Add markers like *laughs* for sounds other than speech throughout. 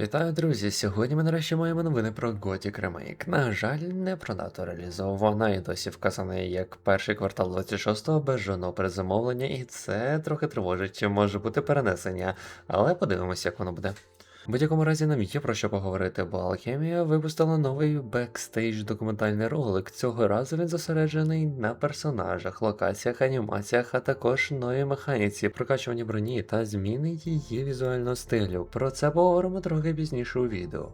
Вітаю, друзі! Сьогодні ми нарешті маємо новини про Gothic Remake. На жаль, не продато реалізована і досі вказана як перший квартал 26-го без жодного перезамовлення, і це трохи тривожить, може бути перенесення, але подивимося, як воно буде. Будь-якому разі нам є про що поговорити, бо Алхемія випустила новий бекстейдж документальний ролик. Цього разу він зосереджений на персонажах, локаціях, анімаціях, а також новій механіці, прокачуванні броні та зміни її візуального стилю. Про це поговоримо трохи пізніше у відео.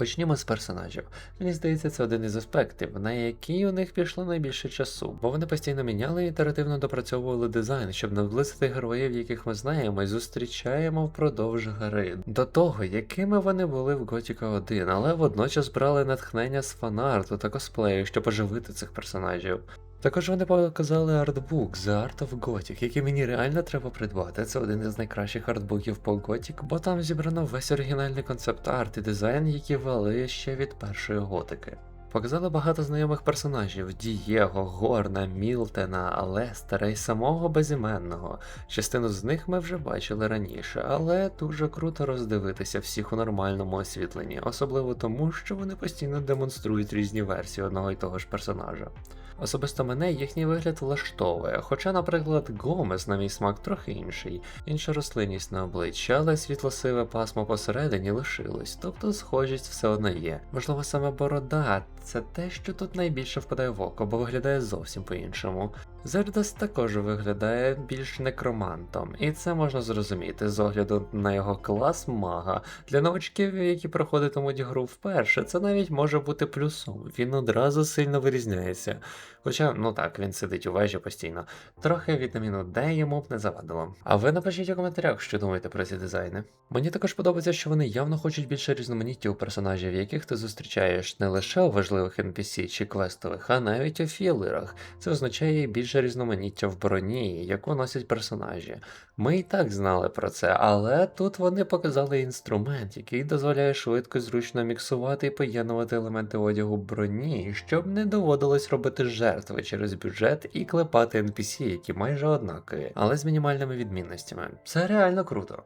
Почнімо з персонажів. Мені здається, це один із аспектів, на який у них пішло найбільше часу, бо вони постійно міняли і ітеративно допрацьовували дизайн, щоб наблизити героїв, яких ми знаємо і зустрічаємо впродовж гри, до того, якими вони були в Gothic 1, але водночас брали натхнення з фанарту та косплею, щоб оживити цих персонажів. Також вони показали артбук The Art of Gothic, який мені реально треба придбати. Це один із найкращих артбуків по Gothic, бо там зібрано весь оригінальний концепт арт і дизайн, які вели ще від першої готики. Показали багато знайомих персонажів: Дієго, Горна, Мілтена, Лестера і самого безіменного. Частину з них ми вже бачили раніше, але дуже круто роздивитися всіх у нормальному освітленні, особливо тому, що вони постійно демонструють різні версії одного і того ж персонажа. Особисто мене їхній вигляд влаштовує, хоча, наприклад, Гомес, на мій смак, трохи інший, інша рослинність на обличчі, але світло-сиве пасмо посередині лишилось, тобто схожість все одно є. Можливо, саме борода це те, що тут найбільше впадає в око, бо виглядає зовсім по-іншому. Зердас також виглядає більш некромантом, і це можна зрозуміти з огляду на його клас мага. Для новачків, які проходитимуть гру вперше, це навіть може бути плюсом. Він одразу сильно вирізняється. Хоча, ну так, він сидить у вежі постійно. Трохи вітаміну Д йому б не завадило. А ви напишіть у коментарях, що думаєте про ці дизайни. Мені також подобається, що вони явно хочуть більше різноманіття у персонажів, яких ти зустрічаєш не лише у важливих NPC чи квестових, а навіть у філерах. Це означає більше різноманіття в броні, яку носять персонажі. Ми і так знали про це, але тут вони показали інструмент, який дозволяє швидко і зручно міксувати і поєднувати елементи одягу броні, щоб не доводилось робити жертви через бюджет і клепати NPC, які майже однакові, але з мінімальними відмінностями. Це реально круто.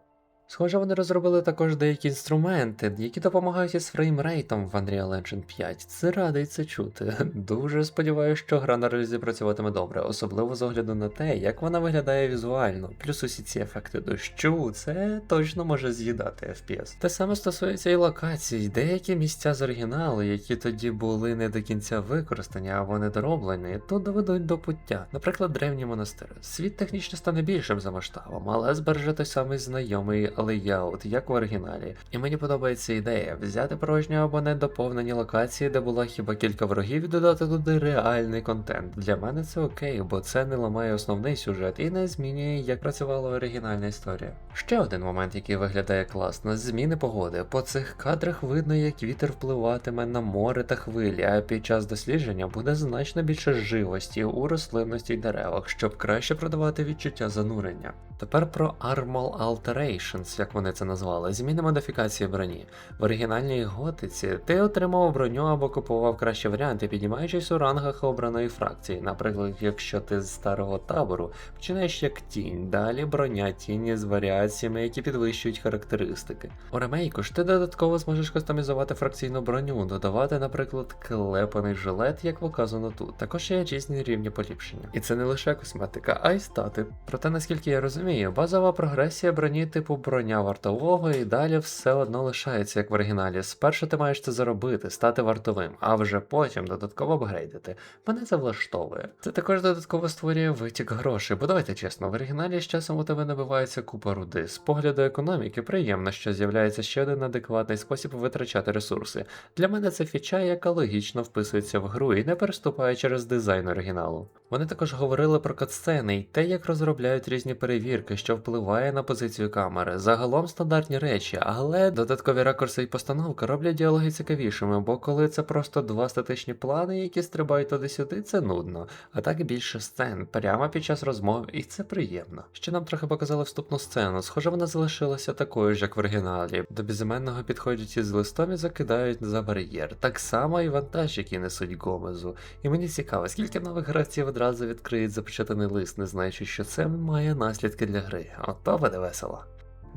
Схоже, вони розробили також деякі інструменти, які допомагають із фреймрейтом в Unreal Engine 5. Це радий це чути. *laughs* Дуже сподіваюся, що гра на релізі працюватиме добре, особливо з огляду на те, як вона виглядає візуально. Плюс усі ці ефекти дощу, це точно може з'їдати FPS. Те саме стосується і локацій, деякі місця з оригіналу, які тоді були не до кінця використані або недороблені, тут доведуть до пуття. Наприклад, древній монастир. Світ технічно стане більшим за масштабом, але збереже той самий знайомий лейаут, як в оригіналі. І мені подобається ідея взяти порожню або недоповнені локації, де було хіба кілька ворогів, і додати туди реальний контент. Для мене це окей, бо це не ламає основний сюжет і не змінює, як працювала оригінальна історія. Ще один момент, який виглядає класно, зміни погоди. По цих кадрах видно, як вітер впливатиме на море та хвилі, а під час дослідження буде значно більше живості у рослинності й деревах, щоб краще продавати відчуття занурення. Тепер про Armal Alterations, як вони це назвали, зміни модифікації броні. В оригінальній готиці ти отримав броню або купував кращі варіанти, піднімаючись у рангах обраної фракції. Наприклад, якщо ти з старого табору починаєш як тінь, далі броня тіні з варіаціями, які підвищують характеристики. У ремейку ж ти додатково зможеш кастомізувати фракційну броню, додавати, наприклад, клепаний жилет, як показано тут. Також є різні рівні поліпшення. І це не лише косметика, а й стати. Проте, наскільки я розумію, базова прогресія броні типу броня вартового і далі все одно лишається як в оригіналі. Спершу ти маєш це заробити, стати вартовим, а вже потім додатково апгрейдити. Мене це влаштовує. Це також додатково створює витік грошей, бо давайте чесно, в оригіналі з часом у тебе набивається купа руди. З погляду економіки приємно, що з'являється ще один адекватний спосіб витрачати ресурси. Для мене це фіча, яка логічно вписується в гру і не переступає через дизайн оригіналу. Вони також говорили про катсцени і те, як розробляють різні перевірки, що впливає на позицію камери. Загалом стандартні речі, але додаткові ракурси і постановка роблять діалоги цікавішими, бо коли це просто два статичні плани, які стрибають туди-сюди, це нудно. А так більше сцен прямо під час розмов, і це приємно. Ще нам трохи показали вступну сцену. Схоже, вона залишилася такою ж, як в оригіналі. До безіменного підходять із листом і закидають за бар'єр. Так само і вантаж, який несуть Гомезу. І мені цікаво, скільки нових гравців одразу відкриють запечатаний лист, не знаючи, що це має наслідки для гри. от то буде весело.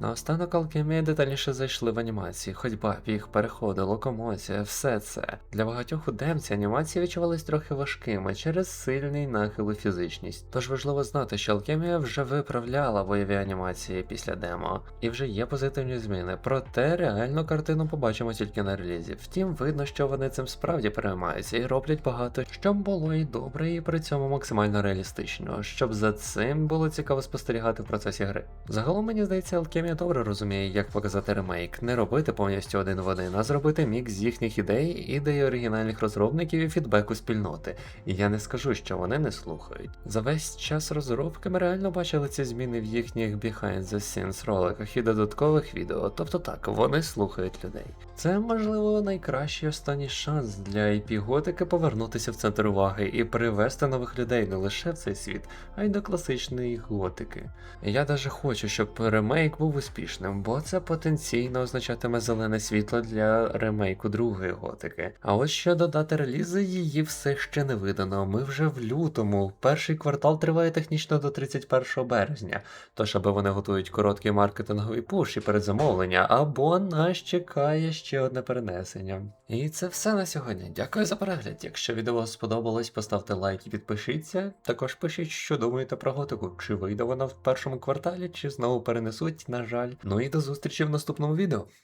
Наостанок алхімія детальніше зайшли в анімації, ходьба, біг, переходи, локомоція, все це. Для багатьох у демці анімації відчувались трохи важкими через сильний нахил у фізичність. Тож важливо знати, що алхімія вже виправляла бойові анімації після демо, і вже є позитивні зміни. Проте реальну картину побачимо тільки на релізі. Втім, видно, що вони цим справді переймаються і роблять багато, щоб було і добре, і при цьому максимально реалістично, щоб за цим було цікаво спостерігати в процесі гри. Загалом мені здається, Alchemia добре розуміє, як показати ремейк, не робити повністю один в один, а зробити мікс з їхніх ідей, ідей оригінальних розробників і фідбеку спільноти. І я не скажу, що вони не слухають. За весь час розробки ми реально бачили ці зміни в їхніх behind the scenes роликах і додаткових відео. Тобто так, вони слухають людей. Це можливо найкращий останній шанс для IP готики повернутися в центр уваги і привести нових людей не лише в цей світ, а й до класичної готики. Я даже хочу, щоб ремейк успішним, бо це потенційно означатиме зелене світло для ремейку другої готики. А ось щодо дати релізу, її все ще не видано. Ми вже в лютому. Перший квартал триває технічно до 31 березня. Тож аби вони готують короткий маркетинговий пуш і передзамовлення, або нас чекає ще одне перенесення. І це все на сьогодні. Дякую за перегляд. Якщо відео сподобалось, поставте лайк і підпишіться. Також пишіть, що думаєте про готику, чи вийде вона в першому кварталі, чи знову перенесуть, на жаль. Ну і до зустрічі в наступному відео.